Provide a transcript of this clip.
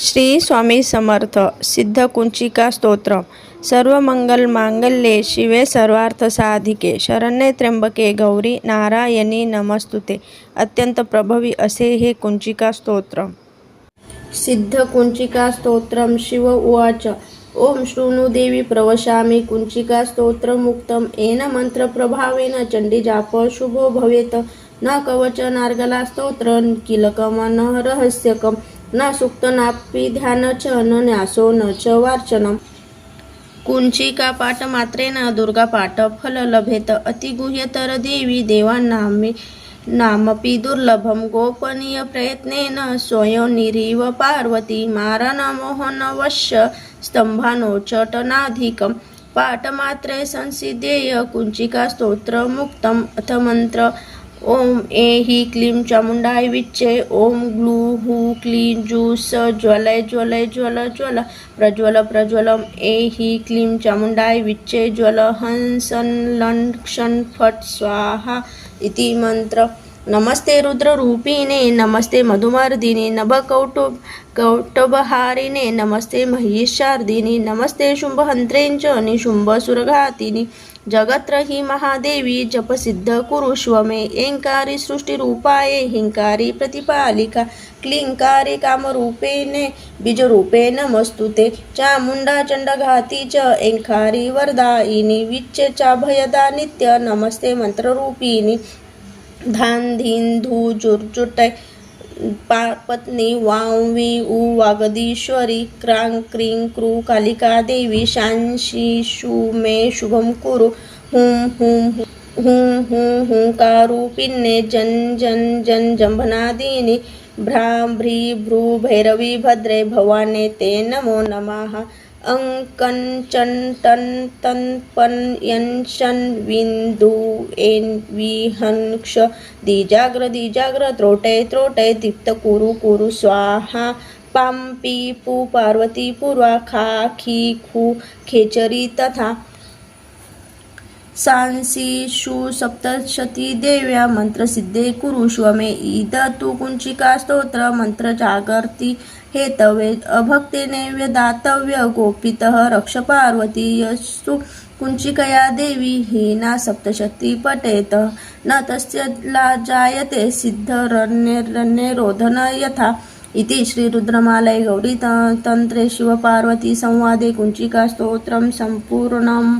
श्री स्वामी समर्थ सिद्ध कुंचिका स्तोत्र. सर्व मंगल मांगल्ये शिवे सर्वार्थ साधिके. शरण्ये त्र्यंबके गौरी नारायणी नमस्तुते. अत्यंत प्रभवी असे हे कुंचिका स्तोत्र. सिद्ध कुंचिका शिव उवाच. ओम शृणुदेवी प्रवशामी प्रवशामि. कुंचिका स्तोत्रमुक्तम येन मंत्रप्रभावेन चण्डीजाप शुभो भवेत्. न कवच नार्गला स्तोत्र किलकम न रहस्यकम. न सुक्त ध्यान च न न्यासो न च वार्चनम कुंचिका पाठ मात्रेन दुर्गा पाठ फल लभेत अतिगुह्यतर देवी देवानामे नामपि दुर्लभं गोपनीय प्रयत्नेन स्वयं निरीव पार्वती मारण स्तंभानोचटनाधिकं पाठमात्रे संसिद्धेय कुञ्चिकास्तोत्रमुक्तम् अथ मंत्र ओम ए हि क्लीं चामुण्डाय विच्चे ओम ग्लू हू क्लीं जूस ज्वलय ज्वलय ज्वल ज्वल प्रज्वल प्रज्वलम। ए हि क्लीं चामुण्डाय विच्चे ज्वल हंसन लं क्षण फट स्वाहा इति मंत्र। नमस्ते रुद्ररूपिणे नमस्ते मधुमर्दिने नभकौटुब कौटुबहारिणे नमस्ते महिषार्दिनी नमस्ते शुंभहंत्रेंच निशुंभसुरघातिनी जगत्र ही महादेवी जपसिद्ध कुरुष्व मे एंकारी सृष्टिरूपाये हिंकारी प्रतिपालिका क्लिंकारी कामरूपेणे बीजरूपे नमस्तुते. चामुंडा चंडघाती च एंकारी वरदायिनी विच्चे चा भयदा नित्य नमस्ते मंत्ररूपिणी. धान धीन धू जुरजुटय पा पत्नी वांवी उ वागदीश्वरी क्रां क्रीं क्रू कालिका देवी शांशी शु मे शुभम कुरु हुं हुं हुं हुं हुंकारूपिण्ये जन जन जन जंभनादिनी भ्रां भ्री भ्रू भैरवी भद्रे भवाने ते नमो नमः। अंकन चं टन तन पन यन शन विंदू एन विहन क्ष दिजाग्र दिजाग्र त्रोटे त्रोटे दीप्त कुरु कुरु स्वाहा पाम पी पू पार्वती पूर्वा खा खी खू खेचरी तथा सांसी शू सप्तशती देव्या मंत्रसिद्धे कुरुष्व मे ईद तु कुंचिका स्तोत्र मंत्र जागर्ती हेतवे अभक्तेने व्यदातव्य गोपितः रक्ष पार्वती यस्तु कुंचिकया देवी हीना सप्तशती पटेत। न तस्य ला जायते सिद्धरण्ये रोधन यथा। इति श्रीरुद्रमालय गौरी तंत्रे शिवपार्वती संवादे कुंचिका स्तोत्रं सम्पूर्णम्।